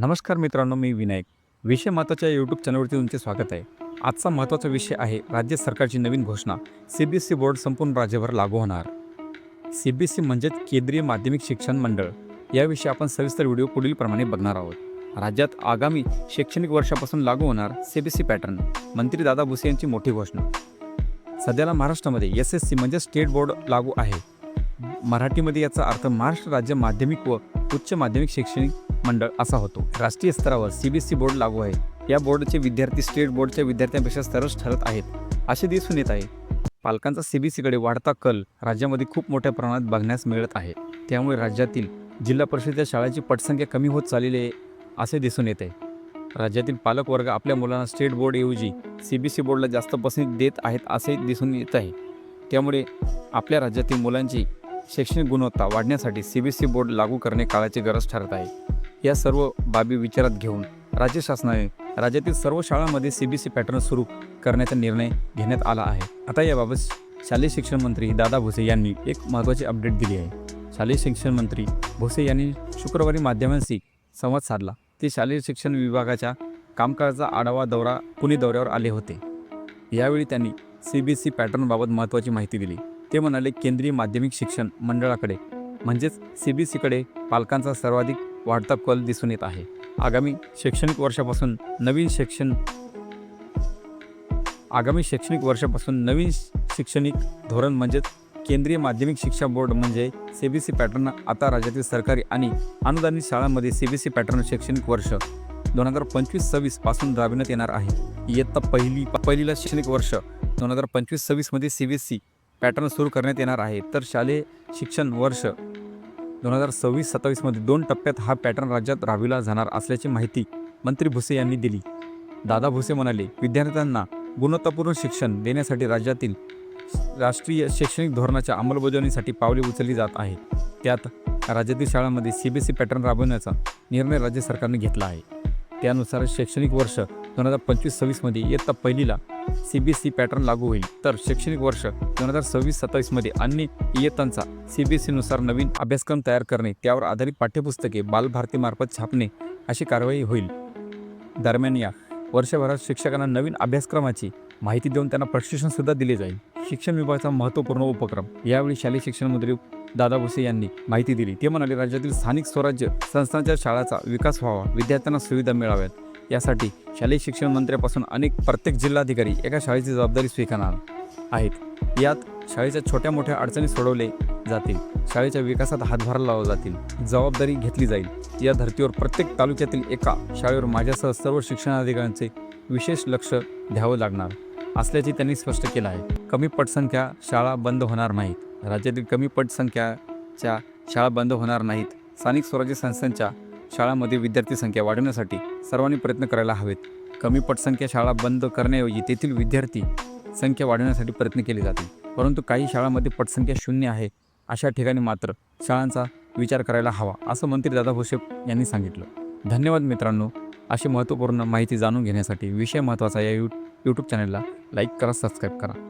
नमस्कार मित्रांनो मी विनायक. विषय महत्त्वाच्या यूट्यूब चॅनलवरती तुमचे स्वागत आहे. आजचा महत्त्वाचा विषय आहे राज्य सरकारची नवीन घोषणा. C B S C board संपूर्ण राज्यभर लागू होणार. सी बी एस सी म्हणजेच केंद्रीय माध्यमिक शिक्षण मंडळ. याविषयी आपण सविस्तर व्हिडिओ पुढीलप्रमाणे बघणार आहोत. राज्यात आगामी शैक्षणिक वर्षापासून लागू होणार C B S C pattern मंत्री दादा भुसे यांची मोठी घोषणा. सध्याला महाराष्ट्रामध्ये एस एस सी म्हणजे स्टेट बोर्ड लागू आहे. मराठीमध्ये याचा अर्थ महाराष्ट्र राज्य माध्यमिक व उच्च माध्यमिक शैक्षणिक मंडळ असा होतो. राष्ट्रीय स्तरावर C B S C board लागू आहे. या बोर्डचे विद्यार्थी स्टेट बोर्डच्या विद्यार्थ्यांपेक्षा सरस ठरत आहेत असे दिसून येत आहे. पालकांचा सी बी सीकडे वाढता कल राज्यामध्ये खूप मोठ्या प्रमाणात बघण्यास मिळत आहे. त्यामुळे राज्यातील जिल्हा परिषदेच्या शाळांची पटसंख्या कमी होत चाललेली आहे असे दिसून येत आहे. राज्यातील पालकवर्ग आपल्या मुलांना स्टेट बोर्डऐवजी सी बी सी बोर्डला जास्त पसंती देत आहेत असे दिसून येत आहे. त्यामुळे आपल्या राज्यातील मुलांची शैक्षणिक गुणवत्ता वाढण्यासाठी C B S C board लागू करणे काळाची गरज ठरत आहे. या सर्व बाबी विचारात घेऊन राज्य शासनाने राज्यातील सर्व शाळांमध्ये सी बी सी पॅटर्न सुरू करण्याचा निर्णय घेण्यात आला आहे. आता याबाबत शालेय शिक्षण मंत्री दादा भुसे यांनी एक महत्त्वाची अपडेट दिली आहे. शालेय शिक्षण मंत्री भुसे यांनी शुक्रवारी माध्यमांशी संवाद साधला. ते शालेय शिक्षण विभागाच्या कामकाजाचा आढावा दौरा पुणे दौऱ्यावर आले होते. यावेळी त्यांनी सी बी एस सी पॅटर्नबाबत महत्त्वाची माहिती दिली. ते म्हणाले केंद्रीय माध्यमिक शिक्षण मंडळाकडे म्हणजेच सी बी सीकडे पालकांचा सर्वाधिक वाढता कल दिसून येत आहे. आगामी शैक्षणिक वर्षापासून नवीन शिक्षण आगामी शैक्षणिक वर्षापासून नवीन शैक्षणिक धोरण म्हणजेच केंद्रीय माध्यमिक शिक्षा बोर्ड म्हणजे सी बी सी पॅटर्न आता राज्यातील सरकारी आणि अनुदानित शाळांमध्ये सी बी सी पॅटर्न शैक्षणिक वर्ष दोन हजार पंचवीस सव्वीसपासून राबविण्यात येणार आहे. इयत्ता पहिली पहिलीला शैक्षणिक वर्ष दोन हजार पंचवीस सव्वीसमध्ये C B S C pattern सुरू करण्यात येणार आहे. तर शालेय शिक्षण वर्ष दोन हजार सव्वीस सत्तावीसमध्ये दोन टप्प्यात हा पॅटर्न राज्यात राबविला जाणार असल्याची माहिती मंत्री भुसे यांनी दिली. दादा भुसे म्हणाले विद्यार्थ्यांना गुणवत्तापूर्ण शिक्षण देण्यासाठी राज्यातील राष्ट्रीय शैक्षणिक धोरणाच्या अंमलबजावणीसाठी पावले उचलली जात आहे. त्यात राज्यातील शाळांमध्ये C B S C pattern राबवण्याचा निर्णय राज्य सरकारने घेतला आहे. त्यानुसार शैक्षणिक वर्ष दोन हजार पंचवीस सव्वीसमध्ये इयत्ता पहिलीला C B S C pattern लागू होईल. तर शैक्षणिक वर्ष दोन हजार सव्वीस सत्तावीसमध्ये अन्य इयत्तांचा सी बी एस सीनुसार नवीन अभ्यासक्रम तयार करणे त्यावर आधारित पाठ्यपुस्तके बालभारतीमार्फत छापणे अशी कारवाई होईल. दरम्यान या वर्षभरात शिक्षकांना नवीन अभ्यासक्रमाची माहिती देऊन त्यांना प्रशिक्षणसुद्धा दिले जाईल. शिक्षण विभागाचा महत्त्वपूर्ण उपक्रम. यावेळी शालेय शिक्षण मंत्री दादा भुसे यांनी माहिती दिली. ते म्हणाले राज्यातील स्थानिक स्वराज्य संस्थांच्या शाळांचा विकास व्हावा. विद्यार्थ्यांना सुविधा मिळाव्यात. यासाठी शालेय शिक्षण मंत्र्यापासून अनेक प्रत्येक जिल्हाधिकारी एका शाळेची जबाबदारी स्वीकारणार आहेत. यात शाळेच्या छोट्या मोठ्या अडचणी सोडवले जातील. शाळेच्या विकासात हातभार लावला जातील. जबाबदारी घेतली जाईल. या धर्तीवर प्रत्येक तालुक्यातील एका शाळेवर माझ्यासह सर्व शिक्षणाधिकाऱ्यांचे विशेष लक्ष द्यावं लागणार असल्याचे त्यांनी स्पष्ट केलं आहे. कमी पटसंख्या शाळा बंद होणार नाहीत. राज्यातील कमी पटसंख्याच्या शाळा बंद होणार नाहीत. स्थानिक स्वराज्य संस्थांच्या शाळांमध्ये विद्यार्थी संख्या वाढवण्यासाठी सर्वांनी प्रयत्न करायला हवेत. कमी पटसंख्या शाळा बंद करण्याऐवजी तेथील विद्यार्थी संख्या वाढवण्यासाठी प्रयत्न केले जातील. परंतु काही शाळांमध्ये पटसंख्या शून्य आहे अशा ठिकाणी मात्र शाळांचा विचार करायला हवा असं मंत्री दादा भोसे यांनी सांगितलं. धन्यवाद मित्रांनो. अशी महत्त्वपूर्ण माहिती जाणून घेण्यासाठी विषय महत्त्वाचा या यू यूट्यूब चॅनलला लाईक करा सबस्क्राईब करा.